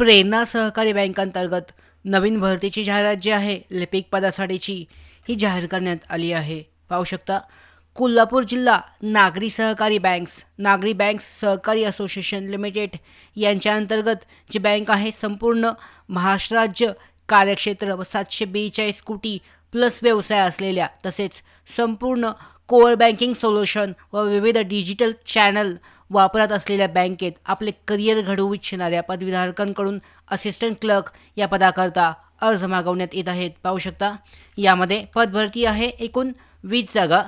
प्रेरणा सहकारी बँकांतर्गत नवीन भरतीची जाहिरात जी आहे लिपिक पदासाठीची ही जाहीर करण्यात आली आहे. पाहू शकता कोल्हापूर जिल्हा नागरी सहकारी बँक्स नागरी बँक्स सहकारी असोसिएशन लिमिटेड यांच्या अंतर्गत जी बँक आहे संपूर्ण महाराष्ट्र राज्य कार्यक्षेत्र व सातशे बेचाळीस कोटी प्लस व्यवसाय असलेल्या तसेच संपूर्ण कोअर बँकिंग सोल्युशन व विविध डिजिटल चॅनल वापरत असलेल्या बँकेत आपले करिअर घडवू इच्छिणाऱ्या पदवीधारकांकडून असिस्टंट क्लर्क या पदाकरता अर्ज मागवण्यात येत आहेत. पाहू शकता यामध्ये पदभरती आहे एकूण वीस जागा.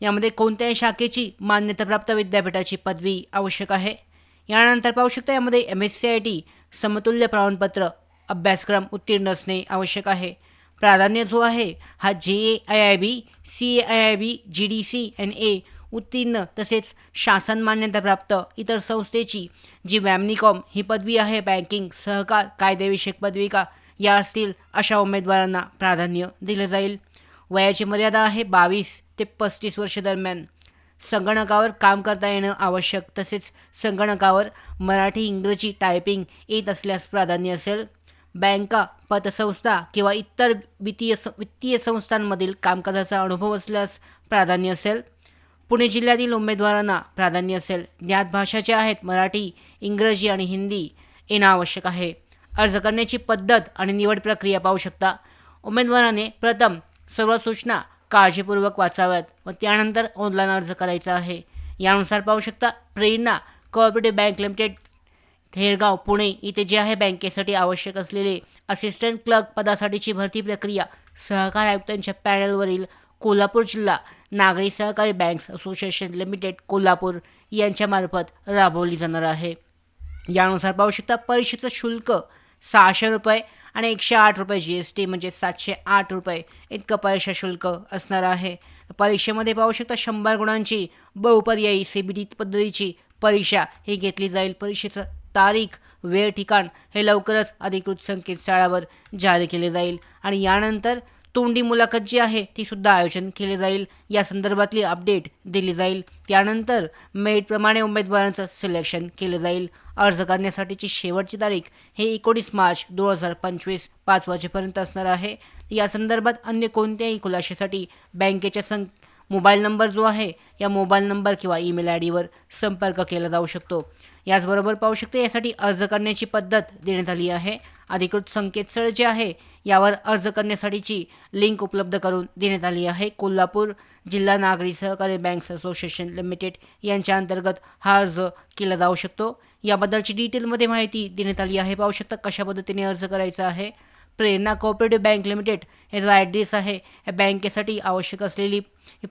यामध्ये कोणत्याही शाखेची मान्यताप्राप्त विद्यापीठाची पदवी आवश्यक आहे. यानंतर पाहू शकता यामध्ये M S C I T समतुल्य प्रमाणपत्र अभ्यासक्रम उत्तीर्ण असणे आवश्यक आहे. प्राधान्य जो आहे हा J A I I B C A I I B G D C and A उत्तीर्ण तसेच शासन मान्यताप्राप्त इतर संस्थेची जी वॅमनिकॉम ही पदवी आहे बँकिंग सहकार कायदेविषयक पदविका या असतील अशा उमेदवारांना प्राधान्य दिलं जाईल. वयाची मर्यादा आहे बावीस ते पस्तीस वर्ष दरम्यान. संगणकावर काम करता येणं आवश्यक तसेच संगणकावर मराठी इंग्रजी टायपिंग येत असल्यास प्राधान्य असेल. बँका पतसंस्था किंवा इतर वित्तीय स वित्तीय संस्थांमधील कामकाजाचा अनुभव असल्यास प्राधान्य असेल. पुणे जिल्ह्यातील उमेदवारांना प्राधान्य असेल. ज्ञात भाषा ज्या आहेत मराठी इंग्रजी आणि हिंदी येणं आवश्यक आहे. अर्ज करण्याची पद्धत आणि निवड प्रक्रिया पाहू शकता. उमेदवाराने प्रथम सर्व सूचना काळजीपूर्वक वाचाव्यात व त्यानंतर ऑनलाईन अर्ज करायचा आहे. यानुसार पाहू शकता Prerna cooperative bank limited Thergaon Pune इथे जे आहे बँकेसाठी आवश्यक असलेले असिस्टंट क्लर्क पदासाठीची भरती प्रक्रिया. सहकार आयुक्तांच्या पॅनलवरील कोल्हापूर जिल्हा नागरी सहकारी बँक्स असोसिएशन लिमिटेड कोल्हापूर यांच्यामार्फत राबवली जाणार आहे. यानुसार पाहू शकता परीक्षेचं शुल्क सहाशे रुपये आणि एकशे आठ रुपये जी एस टी म्हणजे सातशे आठ रुपये इतकं परीक्षा शुल्क असणार आहे. परीक्षेमध्ये पाहू शकता शंभर गुणांची बहुपर्यायी सी बी डी पद्धतीची परीक्षा ही घेतली जाईल. परीक्षेचं तारीख वेळ ठिकाण हे लवकरच अधिकृत संकेतस्थळावर जारी केले जाईल. आणि यानंतर तोंडी मुलाखत जी आहे ती सुद्धा आयोजन केले जाईल. या संदर्भातली अपडेट दिली जाईल. त्यानंतर मेरिटप्रमाणे उमेदवारांचं सिलेक्शन केलं जाईल. अर्ज करण्यासाठीची शेवटची तारीख हे एकोणीस मार्च दोन हजार पंचवीस पाच वाजेपर्यंत असणार आहे. या संदर्भात अन्य कोणत्याही खुलाशासाठी बँकेच्या सं मोबाईल नंबर जो आहे या मोबाईल नंबर किंवा ईमेल आय डीवर संपर्क केला जाऊ शकतो. याचबरोबर पाहू शकतो यासाठी अर्ज करण्याची पद्धत देण्यात आली आहे. अधिकृत संकेतस्थळ जे आहे यावर अर्ज करण्यासाठीची लिंक उपलब्ध करून देण्यात आली आहे. कोल्हापूर जिल्हा नागरी सहकारी बँक्स असोसिएशन लिमिटेड यांच्या अंतर्गत हा अर्ज केला जाऊ शकतो. याबद्दलची डिटेलमध्ये माहिती देण्यात आली आहे. पाहू शकता कशा पद्धतीने अर्ज करायचा आहे. प्रेरणा कोऑपरेटिव्ह बँक लिमिटेड हे जो ॲड्रेस आहे. या बँकेसाठी आवश्यक असलेली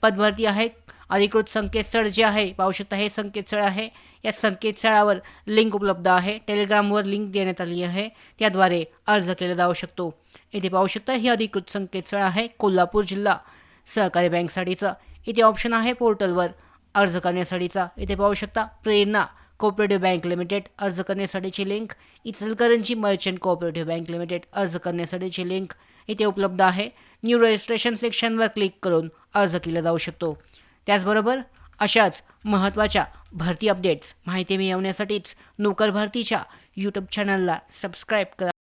पदभरती आहे. अधिकृत संकेतस्थळ जे आहे पाहू शकता हे संकेतस्थळ आहे. या संकेतस्थळावर लिंक उपलब्ध आहे. टेलिग्रामवर लिंक देण्यात आली आहे. त्याद्वारे अर्ज केला जाऊ शकतो. इथे पाहू शकता हे अधिकृत संकेतस्थळ आहे. कोल्हापूर जिल्हा सहकारी बँकसाठीचं इथे ऑप्शन आहे. पोर्टलवर अर्ज करण्यासाठीचा. इथे पाहू शकता प्रेरणा कोऑपरेटिव्ह बँक लिमिटेड अर्ज करण्यासाठीची link Ichalkaranji merchant cooperative bank limited अर्ज करण्यासाठीची लिंक इथे उपलब्ध आहे. न्यू रजिस्ट्रेशन सेक्शनवर क्लिक करून अर्ज केला जाऊ शकतो. त्याचबरोबर अशाच महत्त्वाच्या भरती अपडेट्स माहिती मिळवण्यासाठीच नोकर भरतीच्या यूट्यूब चॅनलला सबस्क्राईब करा.